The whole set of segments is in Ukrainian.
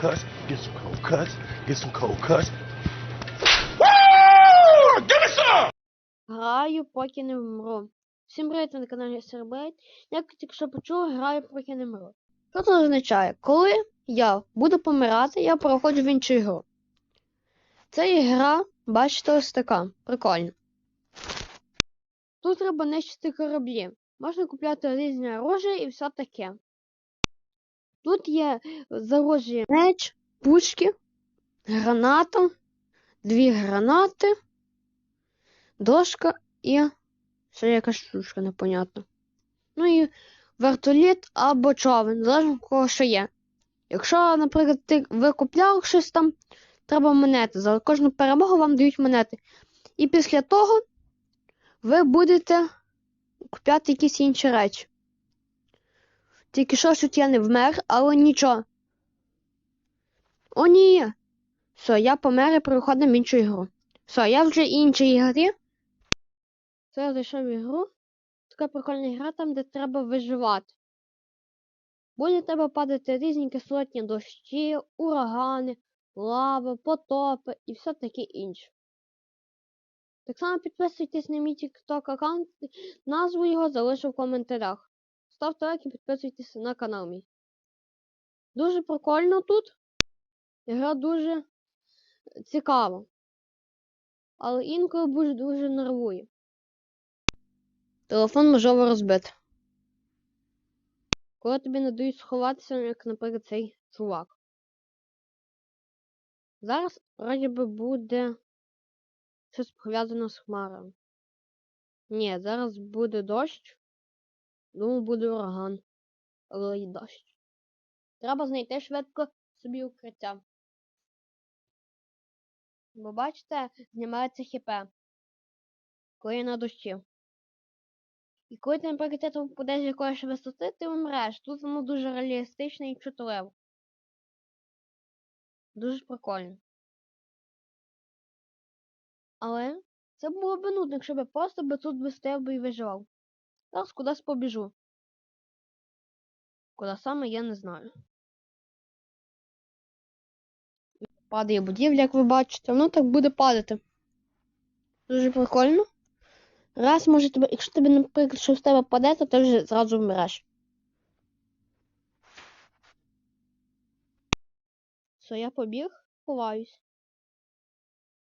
cuts. Get some cold cuts. Woo! Give me some! Граю, поки не вмру. Всім привіт, на каналі Сербейт. Як тільки що почули, граю, поки не вмру. Що це означає? Коли я буду помирати, я переходжу в іншу ігру. Це ігра, бачите, ось така. Прикольно. Тут треба нищити кораблі. Можна купляти різні оружия і все таке. Тут є з меч, пушки, граната, дві гранати, дошка і ще якась штучка непонятна. Ну і вертоліт або човен, залежно в кого що є. Якщо, наприклад, ти ви купляв щось там, треба монети. За кожну перемогу вам дають монети. І після того ви будете купляти якісь інші речі. Тільки що що я не вмер, але нічого. О, ні. Все, я помер і переходимо в іншу ігру. Все, я вже іншій ігрі. Це я зайшов в ігру. Така прикольна гра там, де треба виживати. Буде треба падати різні кислотні дощі, урагани, лава, потопи і все таке інше. Так само підписуйтесь на мій TikTok аккаунт, назву його залишу в коментарях. Ставте лайк і підписуйтесь на канал мій. Дуже прикольно тут. Гра дуже цікава. Але інколи дуже дуже нервує. Телефон можливо розбити. Коли тобі не дають сховатися, як, наприклад, цей чувак. Зараз вроді би буде щось пов'язано з хмарами. Ні, зараз буде дощ. Думаю, буде ураган. Але і дощ. Треба знайти швидко собі укриття. Бо бачите, знімається хп. Коли на дощі. І коли ти, наприклад, ти впадеш з якоїсь висоти, ти вмреш. Тут воно дуже реалістичне і чутливе. Дуже прикольно. Але це було б нудно, якщо б просто би тут би стояв би і виживав. Зараз кудись побіжу. Куди саме, я не знаю. Падає будівля, як ви бачите, воно так буде падати. Дуже прикольно. Раз може тебе, якщо тобі, наприклад, що з тебе паде, то ти вже зразу вмиреш. Все, я побіг, ховаюсь.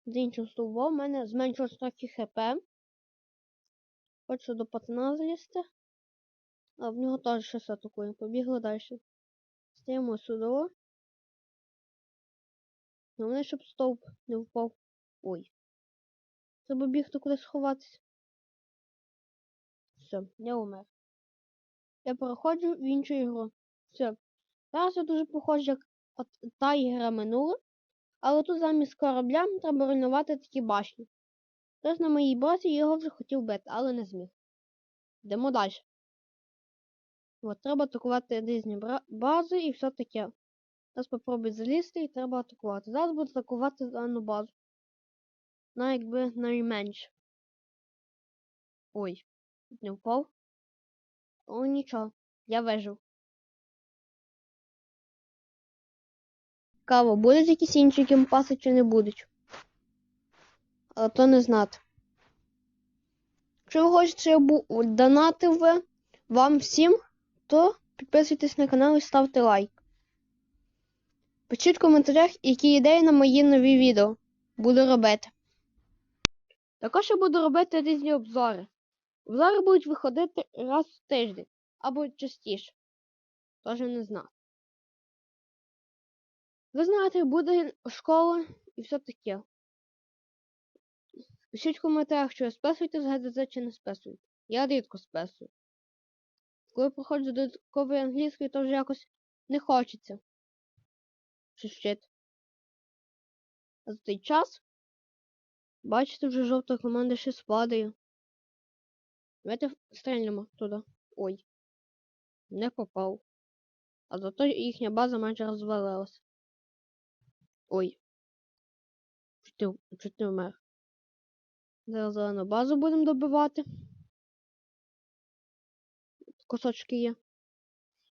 З іншого стовба в мене зменшилось трохи хп. Хочу до пацана залізти. А в нього теж щось атакує. Побігли далі. Стаємо сюди. Головне, щоб стовп не впав. Ой. Треба бігти кудись сховатися. Все, я умер. Я переходжу в іншу ігру. Все. Зараз я дуже похожу, як от та ігра минула. Але тут замість корабля треба руйнувати такі башні. Хтось на моїй базі його вже хотів бити, але не зміг. Йдемо далі. От, треба атакувати різні бази і все таке. Зараз попробуй залізти і треба атакувати. Зараз буду атакувати дану базу. На якби найменше. Ой, не впав. О, нічого, я вижив. Цікаво, будуть якісь інші кімпаси чи не будуть. Але то не знати. Якщо ви хочете, щоб я був донатив вам всім, то підписуйтесь на канал і ставте лайк. Пишіть в коментарях, які ідеї на мої нові відео буду робити. Також я буду робити різні обзори. Обзори будуть виходити раз в тиждень або частіше. Тож не знаю. Ви знаєте, буде школа і все таке. Пишіть в коментарях, що списуєте з ГДЗ чи не списуєте. Я рідко списую. Коли проходжу додатковий англійський, то вже якось не хочеться. Чи щит. А за той час, бачите, вже жовта команда ще спадає. Давайте стрельнемо туди. Ой. Не попав. А зато їхня база майже розвалилась. Ой. Чуть не вмер. Зараз зелену базу будемо добивати. Кусочки є.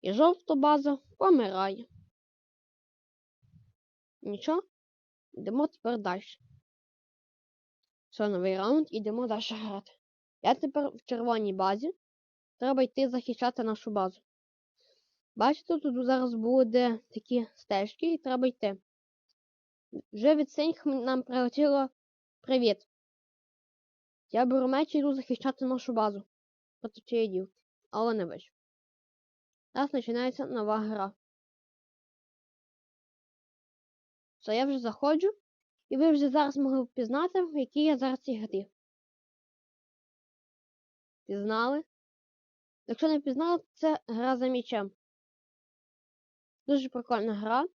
І жовта база помирає. Нічого. Йдемо тепер далі. Все, новий раунд, ідемо далі грати. Я тепер в червоній базі. Треба йти захищати нашу базу. Бачите, тут зараз буде такі стежки, і треба йти. Вже від синіх нам прилетіло привіт. Я беру меч і йду захищати нашу базу проти цієї дівки, але не вийшов. Зараз починається нова гра. Все, я вже заходжу, і ви вже зараз могли впізнати, в якій я зараз цій грі. Пізнали? Якщо не пізнали, це гра за м'ячем. Дуже прикольна гра.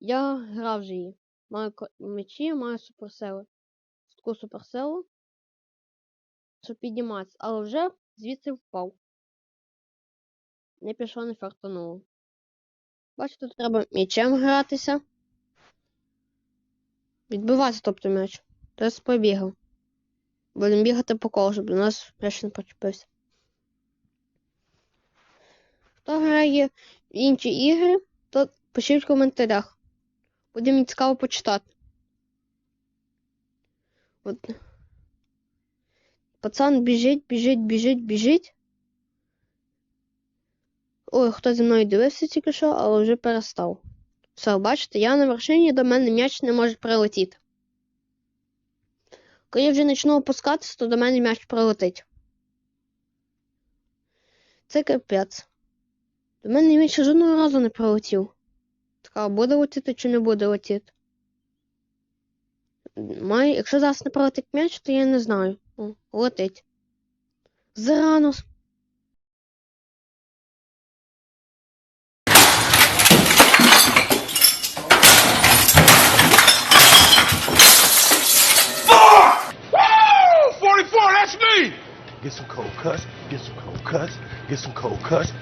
Я грав вже її. Маю мечі, маю суперсили. Таку суперсилу. Щоб підніматися, але вже звідси впав. Не пішло, не фартануло. Бачите, тут треба м'ячем гратися. Відбиватися, тобто м'яч. Тобто побігав. Будемо бігати по колу, щоб до нас м'яч не почепився. Хто грає в інші ігри, то пишіть в коментарях. Буде мені цікаво почитати. От. Пацан біжить, біжить, біжить, біжить. Ой, хто зі мною дивився тільки що, але вже перестав. Все, бачите, я на вершині, до мене м'яч не може прилетіти. Коли я вже почну опускатися, то до мене м'яч прилетить. Це капець. До мене м'яч жодного разу не прилетів. Така, буде летіти чи не буде летіти. Має, якщо зараз не прилетить м'яч, то я не знаю. О, летить. Зарано. Woo! 44, that's me! Get some cold cuts, get some cold cuts, get some cold cuts.